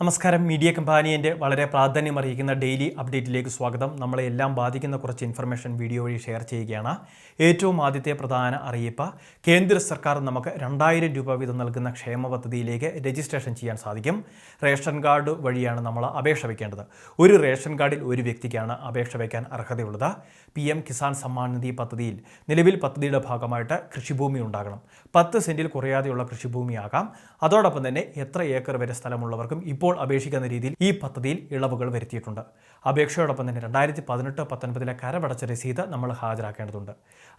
നമസ്കാരം. മീഡിയ കമ്പാനിയന്റെ വളരെ പ്രാധാന്യം അറിയിക്കുന്ന ഡെയിലി അപ്ഡേറ്റിലേക്ക് സ്വാഗതം. നമ്മളെ എല്ലാം ബാധിക്കുന്ന കുറച്ച് ഇൻഫർമേഷൻ വീഡിയോ വഴി ഷെയർ ചെയ്യുകയാണ്. ഏറ്റവും ആദ്യത്തെ പ്രധാന അറിയിപ്പ് കേന്ദ്ര സർക്കാർ നമുക്ക് രണ്ടായിരം രൂപ വീതം നൽകുന്ന ക്ഷേമ പദ്ധതിയിലേക്ക് രജിസ്ട്രേഷൻ ചെയ്യാൻ സാധിക്കും. റേഷൻ കാർഡ് വഴിയാണ് നമ്മൾ അപേക്ഷ വയ്ക്കേണ്ടത്. ഒരു റേഷൻ കാർഡിൽ ഒരു വ്യക്തിക്കാണ് അപേക്ഷ വയ്ക്കാൻ അർഹതയുള്ളത്. പി എം കിസാൻ സമ്മാൻ നിധി പദ്ധതിയിൽ നിലവിൽ പദ്ധതിയുടെ ഭാഗമായിട്ട് കൃഷിഭൂമി ഉണ്ടാകണം. പത്ത് സെന്റിൽ കുറയാതെയുള്ള കൃഷിഭൂമിയാകാം. അതോടൊപ്പം തന്നെ എത്ര ഏക്കർ വരെ സ്ഥലമുള്ളവർക്കും ഇപ്പോൾ അപേക്ഷിക്കുന്ന രീതിയിൽ ഈ പദ്ധതിയിൽ ഇളവുകൾ വരുത്തിയിട്ടുണ്ട്. അപേക്ഷയോടൊപ്പം തന്നെ രണ്ടായിരത്തി പതിനെട്ട് പത്തൊൻപതിലെ കരമടച്ച രസീത് നമ്മൾ ഹാജരാക്കേണ്ടതുണ്ട്.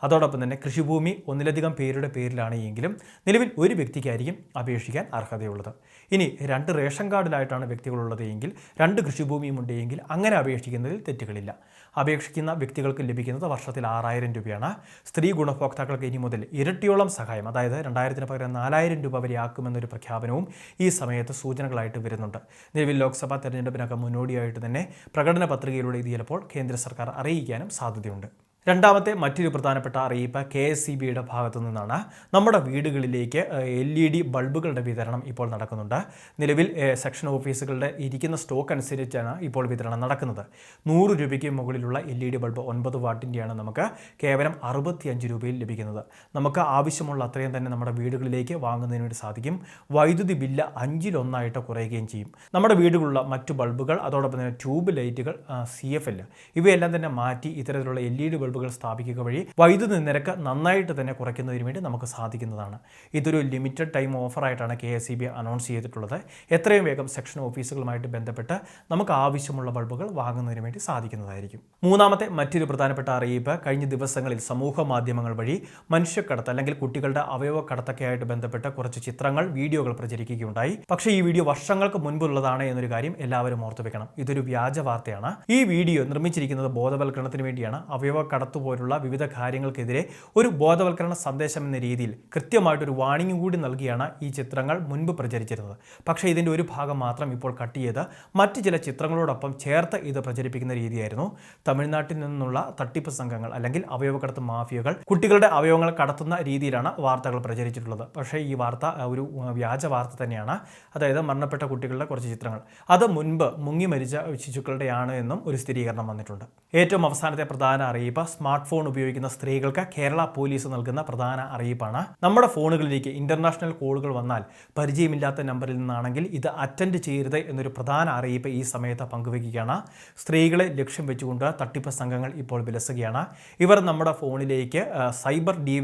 അതോടൊപ്പം തന്നെ കൃഷിഭൂമി ഒന്നിലധികം പേരുടെ പേരിലാണ് എങ്കിലും നിലവിൽ ഒരു വ്യക്തിക്കായിരിക്കും അപേക്ഷിക്കാൻ അർഹതയുള്ളത്. ഇനി രണ്ട് റേഷൻ കാർഡിലായിട്ടാണ് വ്യക്തികളുള്ളത് എങ്കിൽ രണ്ട് കൃഷിഭൂമിയും ഉണ്ടെങ്കിൽ അങ്ങനെ അപേക്ഷിക്കുന്നതിൽ തെറ്റുകളില്ല. അപേക്ഷിക്കുന്ന വ്യക്തികൾക്ക് ലഭിക്കുന്നത് വർഷത്തിൽ ആറായിരം രൂപയാണ്. സ്ത്രീ ഗുണഭോക്താക്കൾക്ക് ഇനി മുതൽ ഇരട്ടിയോളം സഹായം അതായത് രണ്ടായിരത്തിന് പകരം നാലായിരം രൂപ വരെ ആക്കുമെന്നൊരു പ്രഖ്യാപനവും ഈ സമയത്ത് സൂചനകളായിട്ട് വരുന്നുണ്ട്. നിലവിൽ ലോക്സഭാ തെരഞ്ഞെടുപ്പിനൊക്കെ മുന്നോടിയായിട്ട് തന്നെ പ്രകടന പത്രികയിലൂടെ ഇത് ചിലപ്പോൾ കേന്ദ്ര സർക്കാർ അറിയിക്കാനും സാധ്യതയുണ്ട്. രണ്ടാമത്തെ മറ്റൊരു പ്രധാനപ്പെട്ട അറിയിപ്പ് കെ എസ് സി ബിയുടെ ഭാഗത്തു നിന്നാണ്. നമ്മുടെ വീടുകളിലേക്ക് എൽ ഇ ഡി ബൾബുകളുടെ വിതരണം ഇപ്പോൾ നടക്കുന്നുണ്ട്. നിലവിൽ സെക്ഷൻ ഓഫീസുകളുടെ ഇരിക്കുന്ന സ്റ്റോക്ക് അനുസരിച്ചാണ് ഇപ്പോൾ വിതരണം നടക്കുന്നത്. നൂറ് രൂപയ്ക്ക് മുകളിലുള്ള എൽ ഇ ഡി ബൾബ് ഒൻപത് വാട്ടിന്റെയാണ് നമുക്ക് കേവലം അറുപത്തിയഞ്ച് രൂപയിൽ ലഭിക്കുന്നത്. നമുക്ക് ആവശ്യമുള്ള അത്രയും തന്നെ നമ്മുടെ വീടുകളിലേക്ക് വാങ്ങുന്നതിന് വേണ്ടി സാധിക്കും. വൈദ്യുതി ബില്ല് അഞ്ചിലൊന്നായിട്ട് കുറയുകയും ചെയ്യും. നമ്മുടെ വീടുകളുള്ള മറ്റു ബൾബുകൾ അതോടൊപ്പം തന്നെ ട്യൂബ് ലൈറ്റുകൾ സി എഫ് എൽ ഇവയെല്ലാം തന്നെ മാറ്റി ഇത്തരത്തിലുള്ള എൽ ഇ ഡി ബൾബുകൾ സ്ഥാപിക്കുക വഴി വൈദ്യുതി നിരക്ക് നന്നായിട്ട് തന്നെ കുറയ്ക്കുന്നതിന് വേണ്ടി നമുക്ക് സാധിക്കുന്നതാണ്. ഇതൊരു limited time ഓഫറായിട്ടാണ് K S E B announce ചെയ്തിട്ടുള്ളത്. എത്രയും വേഗം സെക്ഷൻ ഓഫീസുകളുമായിട്ട് ബന്ധപ്പെട്ട് നമുക്ക് ആവശ്യമുള്ള ബൾബുകൾ വാങ്ങുന്നതിന് വേണ്ടി സാധിക്കുന്നതായിരിക്കും. മൂന്നാമത്തെ മറ്റൊരു പ്രധാനപ്പെട്ട അറിയിപ്പ് കഴിഞ്ഞ ദിവസങ്ങളിൽ സമൂഹ മാധ്യമങ്ങൾ വഴി മനുഷ്യക്കടത്ത് അല്ലെങ്കിൽ കുട്ടികളുടെ അവയവ കടത്തൊക്കെയായിട്ട് ബന്ധപ്പെട്ട കുറച്ച് ചിത്രങ്ങൾ വീഡിയോകൾ പ്രചരിക്കുകയുണ്ടായി പക്ഷേ ഈ വീഡിയോ വർഷങ്ങൾക്ക് മുൻപുള്ളതാണ് എന്നൊരു കാര്യം എല്ലാവരും ഓർത്തു വെക്കണം ഇതൊരു വ്യാജ വാർത്തയാണ്. ഈ വീഡിയോ നിർമ്മിച്ചിരിക്കുന്നത് ബോധവൽക്കരണത്തിന് വേണ്ടിയാണ്. അവയവ പോലുള്ള വിവിധ കാര്യങ്ങൾക്കെതിരെ ഒരു ബോധവൽക്കരണ സന്ദേശം എന്ന രീതിയിൽ കൃത്യമായിട്ടൊരു വാണിംഗ് കൂടി നൽകിയാണ് ഈ ചിത്രങ്ങൾ മുൻപ് പ്രചരിച്ചിരുന്നത്. പക്ഷേ ഇതിന്റെ ഒരു ഭാഗം മാത്രം ഇപ്പോൾ കട്ട് ചെയ്ത് മറ്റ് ചില ചിത്രങ്ങളോടൊപ്പം ചേർത്ത് ഇത് പ്രചരിപ്പിക്കുന്ന രീതിയായിരുന്നു. തമിഴ്നാട്ടിൽ നിന്നുള്ള തട്ടിപ്പ് സംഘങ്ങൾ അല്ലെങ്കിൽ അവയവക്കടത്ത് മാഫിയകൾ കുട്ടികളുടെ അവയവങ്ങൾ കടത്തുന്ന രീതിയിലാണ് വാർത്തകൾ പ്രചരിച്ചിട്ടുള്ളത്. പക്ഷേ ഈ വാർത്ത ഒരു വ്യാജ വാർത്ത തന്നെയാണ്. അതായത് മരണപ്പെട്ട കുട്ടികളുടെ കുറച്ച് ചിത്രങ്ങൾ. അത് മുൻപ് മുങ്ങി മരിച്ച ശിശുക്കളുടെയാണ് എന്നും ഒരു സ്ഥിരീകരണം വന്നിട്ടുണ്ട്. ഏറ്റവും അവസാനത്തെ പ്രധാന അറിയിപ്പ് സ്മാർട്ട് ഫോൺ ഉപയോഗിക്കുന്ന സ്ത്രീകൾക്ക് കേരള പോലീസ് നൽകുന്ന പ്രധാന അറിയിപ്പാണ്. നമ്മുടെ ഫോണുകളിലേക്ക് ഇന്റർനാഷണൽ കോളുകൾ വന്നാൽ പരിചയമില്ലാത്ത നമ്പറിൽ നിന്നാണെങ്കിൽ ഇത് അറ്റൻഡ് ചെയ്യരുത് എന്നൊരു പ്രധാന അറിയിപ്പ് ഈ സമയത്ത് പങ്കുവയ്ക്കുകയാണ്. സ്ത്രീകളെ ലക്ഷ്യം വെച്ചുകൊണ്ട് തട്ടിപ്പ് സംഘങ്ങൾ ഇപ്പോൾ വിലസുകയാണ്. ഇവർ നമ്മുടെ ഫോണിലേക്ക് സൈബർ ഡി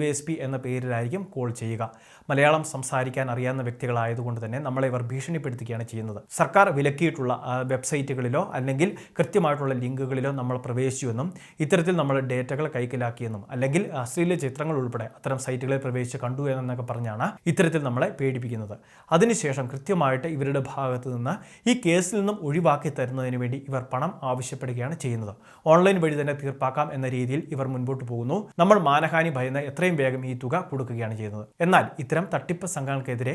എന്ന പേരിലായിരിക്കും കോൾ ചെയ്യുക. മലയാളം സംസാരിക്കാൻ അറിയാവുന്ന വ്യക്തികളായതുകൊണ്ട് തന്നെ നമ്മളെ ഇവർ ഭീഷണിപ്പെടുത്തുകയാണ് ചെയ്യുന്നത്. സർക്കാർ വിലക്കിയിട്ടുള്ള വെബ്സൈറ്റുകളിലോ അല്ലെങ്കിൽ കൃത്യമായിട്ടുള്ള ലിങ്കുകളിലോ നമ്മൾ പ്രവേശിച്ചുവെന്നും ഇത്തരത്തിൽ നമ്മൾ ഡേറ്റകൾ കൈക്കലാക്കിയെന്നും അല്ലെങ്കിൽ അശ്ലീല ചിത്രങ്ങൾ ഉൾപ്പെടെ അത്തരം സൈറ്റുകളിൽ പ്രവേശിച്ച് കണ്ടു എന്നൊക്കെ പറഞ്ഞാണ് ഇത്തരത്തിൽ നമ്മളെ പേടിപ്പിക്കുന്നത്. അതിനുശേഷം കൃത്യമായിട്ട് ഇവരുടെ ഭാഗത്തു നിന്ന് ഈ കേസിൽ നിന്നും ഒഴിവാക്കി തരുന്നതിന് വേണ്ടി ഇവർ പണം ആവശ്യപ്പെടുകയാണ് ചെയ്യുന്നത്. ഓൺലൈൻ വഴി തന്നെ തീർപ്പാക്കാം എന്ന രീതിയിൽ ഇവർ മുൻപോട്ട് പോകുന്നു. നമ്മൾ മാനഹാനി ഭയന്ന് എത്രയും വേഗം ഈ തുക കൊടുക്കുകയാണ് ചെയ്യുന്നത്. എന്നാൽ ഇത്തരം തട്ടിപ്പ് സംഘങ്ങൾക്കെതിരെ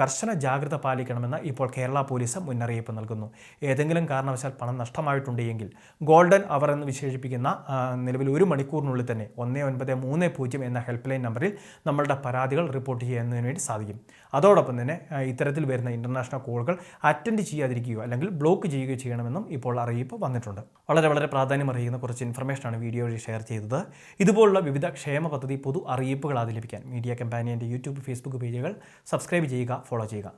കർശന ജാഗ്രത പാലിക്കണമെന്ന് ഇപ്പോൾ കേരള പോലീസ് മുന്നറിയിപ്പ് നൽകുന്നു. ഏതെങ്കിലും കാരണവശാൽ പണം നഷ്ടമായിട്ടുണ്ടെങ്കിൽ ഗോൾഡൻ അവർ എന്ന് വിശേഷിപ്പിക്കുന്ന നിലവിൽ ഒരു മണിക്കൂറിനുള്ളിൽ തന്നെ ഒന്ന് ഒൻപത് മൂന്ന് പൂജ്യം എന്ന ഹെൽപ്പ് ലൈൻ നമ്പറിൽ നമ്മളുടെ പരാതികൾ റിപ്പോർട്ട് ചെയ്യുന്നതിന് വേണ്ടി സാധിക്കും. അതോടൊപ്പം തന്നെ ഇത്തരത്തിൽ വരുന്ന ഇന്റർനാഷണൽ കോളുകൾ അറ്റൻഡ് ചെയ്യാതിരിക്കുകയോ അല്ലെങ്കിൽ ബ്ലോക്ക് ചെയ്യുകയോ ചെയ്യണമെന്നും ഇപ്പോൾ അറിയിപ്പ് വന്നിട്ടുണ്ട്. വളരെ വളരെ പ്രാധാന്യം അറിയിക്കുന്ന കുറച്ച് ഇൻഫർമേഷനാണ് വീഡിയോ ഷെയർ ചെയ്തത്. ഇതുപോലുള്ള വിവിധ ക്ഷേമ പദ്ധതി പൊതു അറിയിപ്പുകൾ ആദ്യം ലഭിക്കാൻ മീഡിയ കമ്പാനിയന്റെ YouTube ഫേസ്ബുക്ക് പേജുകൾ സബ്സ്ക്രൈബ് ചെയ്യുക ഫോളോ ചെയ്യുക